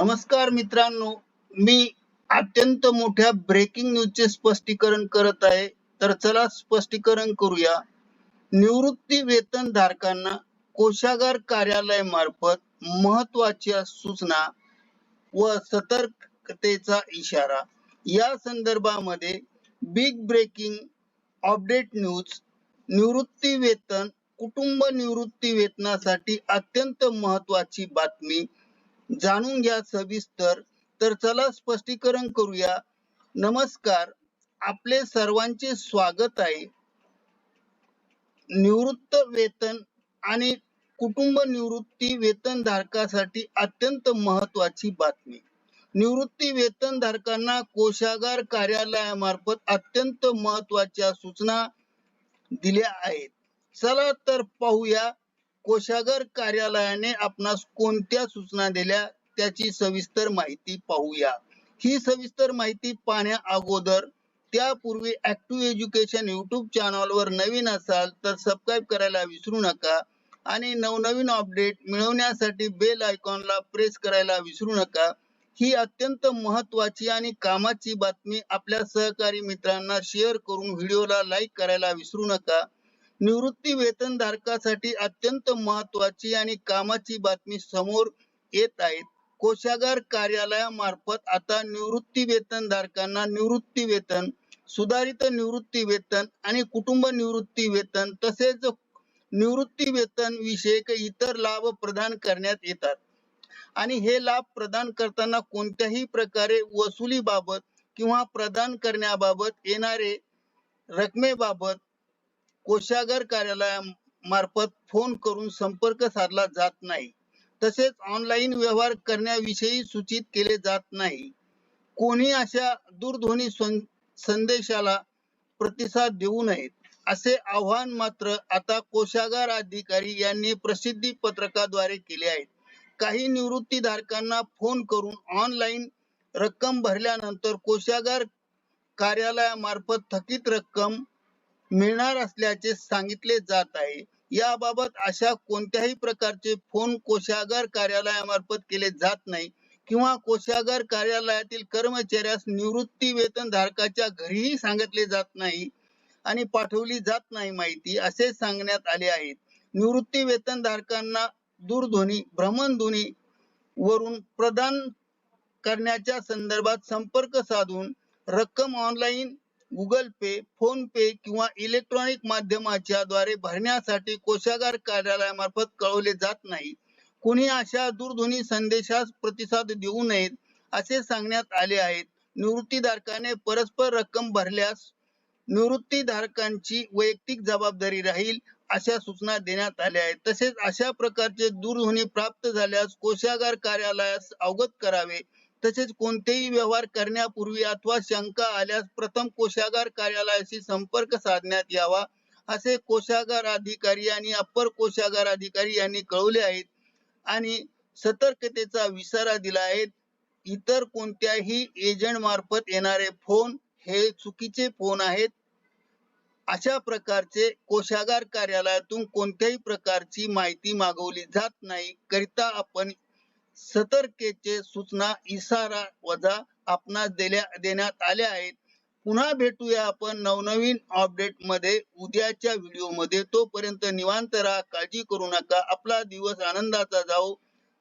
नमस्कार मित्रांनो. मी अत्यंत मोठ्या ब्रेकिंग न्यूजचे स्पष्टीकरण करत आहे. तर चला स्पष्टीकरण करूया. निवृत्ती वेतन धारकांना कोशागार कार्यालय मार्फत महत्त्वाच्या सूचना व सतर्कतेचा इशारा. या संदर्भामध्ये बिग ब्रेकिंग अपडेट न्यूज निवृत्ती वेतन कुटुंब निवृत्ती वेतनासाठी अत्यंत महत्वाची बातमी जाणून घ्या सविस्तर. तर चला स्पष्टीकरण करूया. नमस्कार. आपले सर्वांचे स्वागत आहे. निवृत्त वेतन आणि कुटुंब निवृत्ती वेतन धारकासाठी अत्यंत महत्वाची बातमी. निवृत्ती वेतन धारकांना कोशागार कार्यालयामार्फत अत्यंत महत्त्वाच्या सूचना दिल्या आहेत. चला तर पाहूया कोषागर कार्यालयाने आपणास कोणत्या सूचना दिल्या त्याची सविस्तर माहिती पाहूया. ही सविस्तर माहिती पाहण्या अगोदर त्यापूर्वी ऍक्टिव्ह एज्युकेशन युट्यूब चॅनलवर नवीन असाल तर सबस्क्राईब करायला विसरू नका आणि नवनवीन अपडेट मिळवण्यासाठी बेल आयकॉनला प्रेस करायला विसरू नका. ही अत्यंत महत्वाची आणि कामाची बातमी आपल्या सहकारी मित्रांना शेअर करून व्हिडिओला लाईक करायला विसरू नका. निवृत्ती वेतन धारकासाठी अत्यंत महत्वाची आणि कामाची बातमी समोर येत आहेत. कोशागार कार्यालयामार्फत आता निवृत्ती वेतन धारकांना निवृत्ती वेतन सुधारित निवृत्ती वेतन आणि कुटुंब निवृत्ती वेतन तसेच निवृत्ती वेतन विषयक इतर लाभ प्रदान करण्यात येतात. आणि हे लाभ प्रदान करताना कोणत्याही प्रकारे वसुलीबाबत किंवा प्रदान करण्याबाबत येणारे रकमेबाबत कोषागार कार्यालयामार्फत फोन करून संपर्क साधला जात नाही. तसेच ऑनलाईन व्यवहार करण्याविषयी सूचित केले जात नाही. कोणी अशा दूरध्वनी संदेशाला प्रतिसाद देऊ नयेत असे आवाहन मात्र आता कोषागार अधिकारी यांनी प्रसिद्धी पत्रकाद्वारे केले आहेत. काही निवृत्ती धारकांना फोन करून ऑनलाईन रक्कम भरल्यानंतर कोशागार कार्यालयामार्फत थकीत रक्कम मिळणार असल्याचे सांगितले जात आहे. याबाबत अशा कोणत्याही प्रकारचे फोन कोशागार कार्यालयामार्फत केले जात नाही किंवा कोशागार कार्यालयातील कर्मचाऱ्यास निवृत्ती वेतन धारकाच्या घरीही सांगितले जात नाही आणि पाठवली जात नाही माहिती असे सांगण्यात आले आहे निवृत्ती वेतन धारकांना दूरध्वनी भ्रमणध्वनी वरून प्रदान करण्याच्या संदर्भात संपर्क साधून रक्कम online Google Pay PhonePe किंवा इलेक्ट्रॉनिक माध्यमाच्या द्वारे भरण्यासाठी कोषागार कार्यालयामार्फत कळवले जात नाही. कुणी अशा दूरध्वनी संदेशास प्रतिसाद देऊ नयेत असे सांगण्यात आले आहेत. निवृत्तीधारकाने परस्पर रक्कम भरल्यास निवृत्तीधारकांची वैयक्तिक जबाबदारी राहील अशा सूचना देण्यात आल्या आहेत. तसेच अशा प्रकारचे दूरध्वनी प्राप्त झाल्यास कोषागार कार्यालयास अवगत करावे तसेच कोणतेही व्यवहार करण्यापूर्वी अथवा शंका आल्यास प्रथम कोशागार कार्यालयाशी संपर्क साधण्यात यावा असे कोशागार अधिकारी आणि अप्पर कोशागार अधिकारी यांनी कळवले आहेत आणि सतर्कतेचा विसारा दिला आहे. इतर कोणत्याही एजंट मार्फत येणारे फोन हे चुकीचे फोन आहेत. अशा प्रकारचे कोशागार कार्यालयातून कोणत्याही प्रकारची माहिती मागवली जात नाही. करिता आपण सतर्कतेचे सूचना इशारा वजा आपणास दिल्या देण्यात आल्या आहेत. पुन्हा भेटूया आपण नवनवीन अपडेटमध्ये उद्याच्या व्हिडिओमध्ये तोपर्यंत निवांत राहा काळजी करू नका. आपला दिवस आनंदाचा जाओ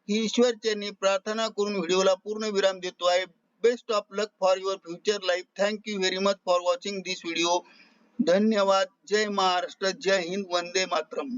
ही ईश्वरचरणी प्रार्थना करून व्हिडिओला पूर्ण विराम देतो आहे. Best of luck for your future life thank you very much for watching this video धन्यवाद. जय महाराष्ट्र. जय हिंद. वंदे मातरम.